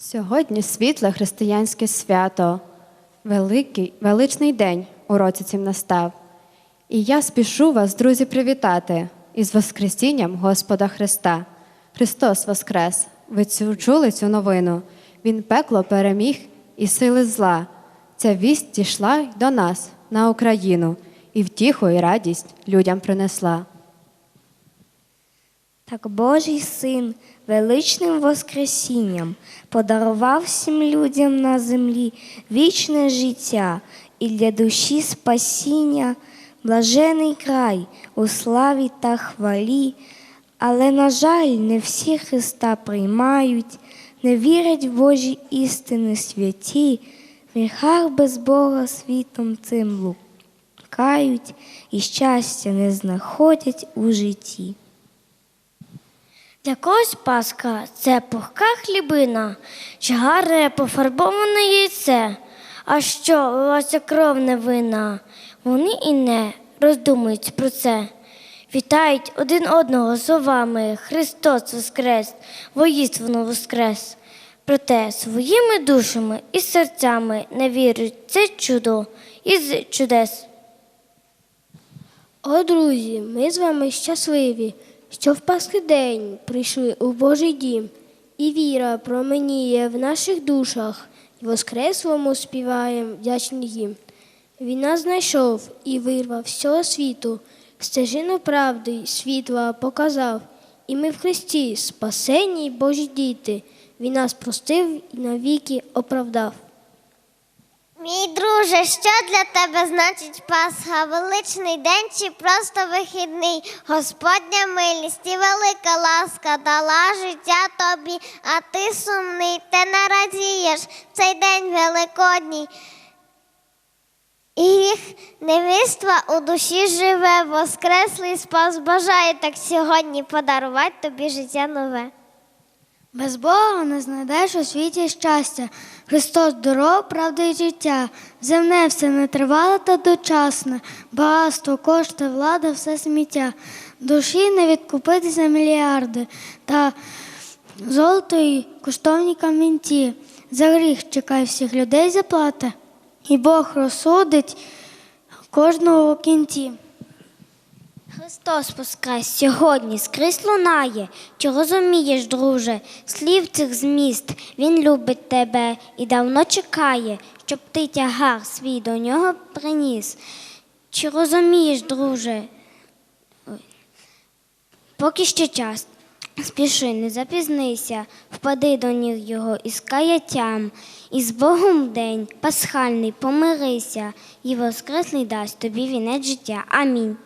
Сьогодні світле християнське свято, великий, величний день у році цім настав. І я спішу вас, друзі, привітати із Воскресінням Господа Христа. Христос Воскрес! Ви цю чули цю новину? Він пекло переміг і сили зла. Ця вість дійшла й до нас, на Україну, і втіху і радість людям принесла. Так Божий син величним Воскресінням подарував всім людям на землі вічне життя і для душі спасіння, блажений край у славі та хвалі. Але, на жаль, не всі Христа приймають, не вірять в Божі істини святі, в гріхах без Бога світом цим лукають і щастя не знаходять у житті. Для когось Пасха це пухка хлібина, чи гарне пофарбоване яйце. А що лилася кров невинна? Вони і не роздумують про це. Вітають один одного словами Христос Воскрес, воїственно Воскрес. Проте своїми душами і серцями не вірять в це чудо із чудес. О, друзі, ми з вами щасливі, що в Пасхи день прийшли у Божий дім, і віра променіє в наших душах, і воскреслому співаєм вдячний їм. Він нас знайшов і вирвав з цього світу, стежину правди й світла показав, і ми в Христі спасені Божі діти. Він нас простив і навіки оправдав. Мій друже, що для тебе значить Пасха? Величний день чи просто вихідний? Господня милість і велика ласка дала життя тобі, а ти сумний, ти не радієш цей день великодній. І гріх невіства у душі живе, воскреслий спас бажає так сьогодні подарувати тобі життя нове. Без Бога не знайдеш у світі щастя. Христос дорога, правда і життя. Земне все не тривало та дочасне, багатство, кошти, влада, все сміття. Душі не відкупити за мільярди та золото і коштовні камінці. За гріх чекай всіх людей заплати, і Бог розсудить кожного у кінці. Христос Воскрес сьогодні скрізь лунає. Чи розумієш, друже, слів цих зміст Він любить тебе і давно чекає, щоб ти тягар свій до нього приніс. Чи розумієш, друже? Поки ще час. Спіши, не запізнися, впади до ніг його із каяттям, і з Богом день пасхальний помирися, і воскреслий дасть тобі вінець життя. Амінь.